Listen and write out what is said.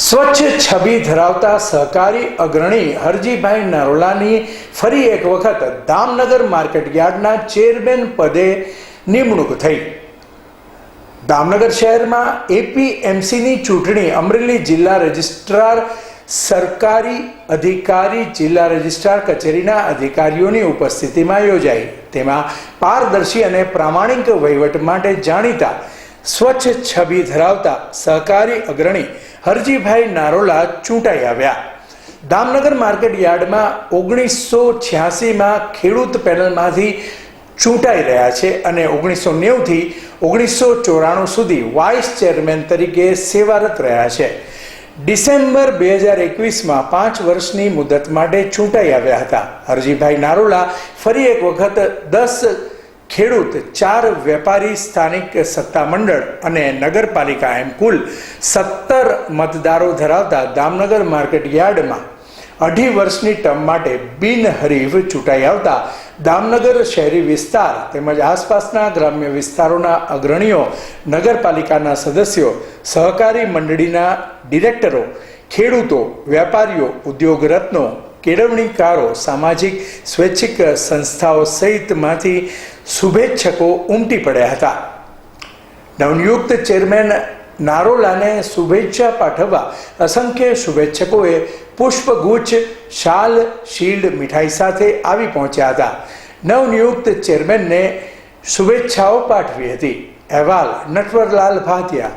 સ્વચ્છ છબી ધરાવતા સહકારી અગ્રણી હરજીભાઈ નરોલાની ફરી એક વખત દામનગર માર્કેટ યાર્ડના ચેરમેન પદે નિમણૂક થઈ. દામનગર શહેરમાં એપીએમસીની ચૂંટણી અમરેલી જિલ્લા રજિસ્ટ્રાર સરકારી અધિકારી જિલ્લા રજિસ્ટ્રાર કચેરીના અધિકારીઓની ઉપસ્થિતિમાં યોજાઈ. તેમાં પારદર્શી અને પ્રામાણિક વહીવટ માટે જાણીતા સ્વચ્છ છબી ધરાવતા સહકારી અગ્રણી હરજીભાઈ નારોલા ચૂંટાઈ આવ્યા. દામનગર માર્કેટ યાર્ડમાં ઓગણીસો છ્યાસીમાં ખેડૂત પેનલમાંથી ચૂંટાઈ રહ્યા છે અને ઓગણીસો નેવુંથી ઓગણીસો ચોરાણું સુધી વાઇસ ચેરમેન તરીકે સેવારત રહ્યા છે. ડિસેમ્બર બે હજાર એકવીસમાં પાંચ વર્ષની મુદત માટે ચૂંટાઈ આવ્યા હતા. હરજીભાઈ નારોલા ફરી એક વખત દસ ખેડૂત ચાર વેપારી સ્થાનિક સત્તામંડળ અને નગરપાલિકા એમ કુલ સત્તર મતદારો ધરાવતા દામનગર માર્કેટ યાર્ડમાં અઢી વર્ષની ટર્મ માટે બિનહરીફ ચૂંટાઈ આવતા દામનગર શહેરી વિસ્તાર તેમજ આસપાસના ગ્રામ્ય વિસ્તારોના અગ્રણીઓ, નગરપાલિકાના સદસ્યો, સહકારી મંડળીના ડિરેક્ટરો, ખેડૂતો, વેપારીઓ ઉદ્યોગ રત્નો કેળવણીકારો સામાજિક, સ્વૈચ્છિક સંસ્થાઓ સહિતમાંથી શુભેચ્છકો ઉમટી પડ્યા હતા. નવનિયુક્ત ચેરમેન નારોલાને શુભેચ્છા પાઠવવા અસંખ્ય શુભેચ્છકોએ પુષ્પગુચ્છ, શાલ, શીલ્ડ, મીઠાઈ સાથે આવી પહોંચ્યા હતા. નવનિયુક્ત ચેરમેનને શુભેચ્છાઓ પાઠવી હતી. અહેવાલ, નટવરલાલ ભાતિયા